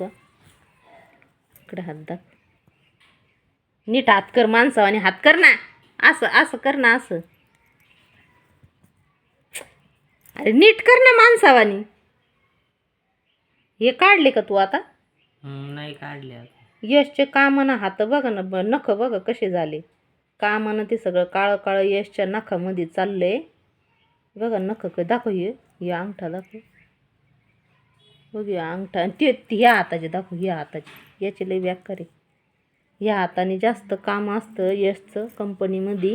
इकडे हात दाख. नीट हात कर माणसाव आणि हात कर ना. असं असं कर ना असं. अरे नीट कर ना माणसावानी. हे काढले का तू आता? नाही काढले. यशचे कामानं हात बघा ना नख बघा कसे झाले. कामानं ते सगळं काळं काळं यशच्या नखामध्ये चाललंय. बघा नख क दाखव हे अंगठा दाखव. बघ अंगठा आणि ते ह्या हाताचे दाखव ह्या हाताचे. याचे लई व्याकार आहे. ह्या हाताने जास्त काम असतं यशचं कंपनीमध्ये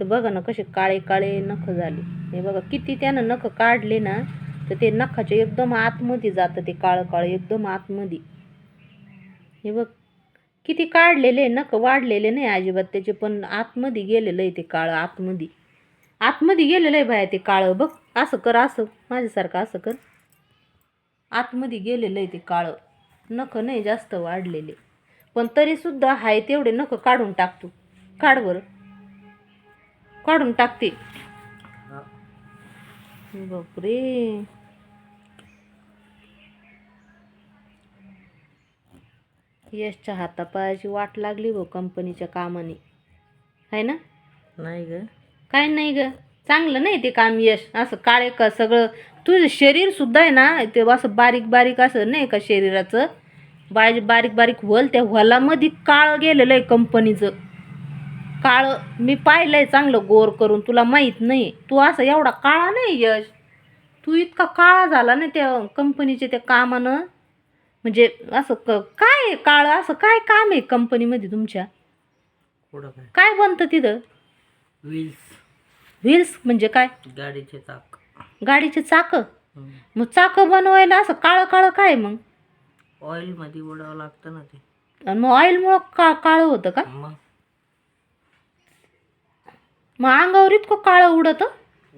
तर बघा ना कसे काळे काळे नख झाले. हे बघा किती त्यानं नख काढले ना तर ते नखाच्या एकदम आतमध्ये जातं ते काळं काळं एकदम आतमध्ये. हे बघ किती काढलेले नख वाढलेले नाही अजिबात. त्याचे पण आतमध्ये गेलेलं आहे ते काळं आतमध्ये. आतमध्ये गेलेलं आहे बाया ते काळं. बघ असं कर असं. माझ्यासारखं असं कर. आतमध्ये गेलेलं आहे ते काळं. नख नाही जास्त वाढलेले. पण तरीसुद्धा हाय तेवढे नख काढून टाकतो. काढ बरं. काढून टाकते. हा. बापरे. यशच्या हातापायाची वाट लागली भाऊ कंपनीच्या कामाने. आहे ना? नाही ग. काय नाही ग. चांगलं नाही ते काम यश. असं काळे का सगळं तुझं शरीर सुद्धा आहे ना ते असं बारीक बारीक असं नाही का शरीराचं? बारी बारीक बारीक व्हल त्या व्हलामध्ये काळं गेलेलं आहे कंपनीचं. काळं मी पाहिलंय चांगलं गोर करून तुला माहीत नाही तू असं एवढा काळा नाही यश. तू इतका काळा झाला ना त्या कंपनीच्या त्या कामानं. म्हणजे असं क काय आहे काळं? असं काय काम आहे कंपनीमध्ये तुमच्या? काय? बनतं तिथं? व्हील्स व्हील्स म्हणजे काय? गाडीचे चाक. गाडीचे चाकं. मग चाकं बनवायला असं काळं काळं काय मग? ऑइलमध्ये उडावं लागतं ना ते. आणि मग ऑइलमुळं का काळं होतं का? मग? मग अंगावर इतकं काळं उडतं?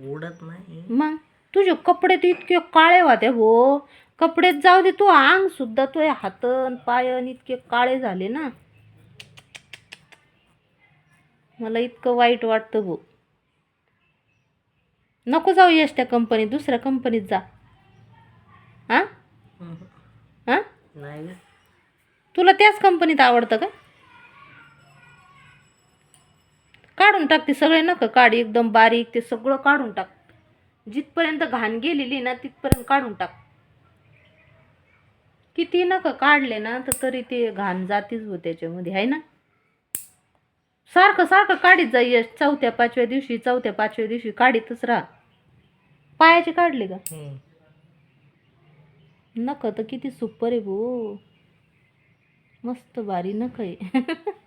उडत नाही. मग? तुझे कपडे तर इतके काळे होते हो. कपडेच जाऊ दे तू अंग सुद्धा तो हातन पायन इतके काळे झाले ना. मला इतकं वाईट वाटतं भाऊ नको जाऊ यश त्या कंपनीत दुसऱ्या कंपनीत जा. हां. हां नाही तुला त्याच कंपनीत आवडतं का? काढून टाक ते सगळे नका काढ. एकदम बारीक ते सगळं काढून टाक. जिथपर्यंत घाण गेलेली ना तिथपर्यंत काढून टाक. किती नका काढले ना तर तरी ते घाण जातीच हो त्याच्यामध्ये आहे ना? सारखं सारखं काढीत जा यश. चौथ्या पाचव्या दिवशी चौथ्या पाचव्या दिवशी काढीतच राहा. पायाचे काढले का? हम्म. नख तर किती सुपर आहे भो. मस्त भारी नख आहे.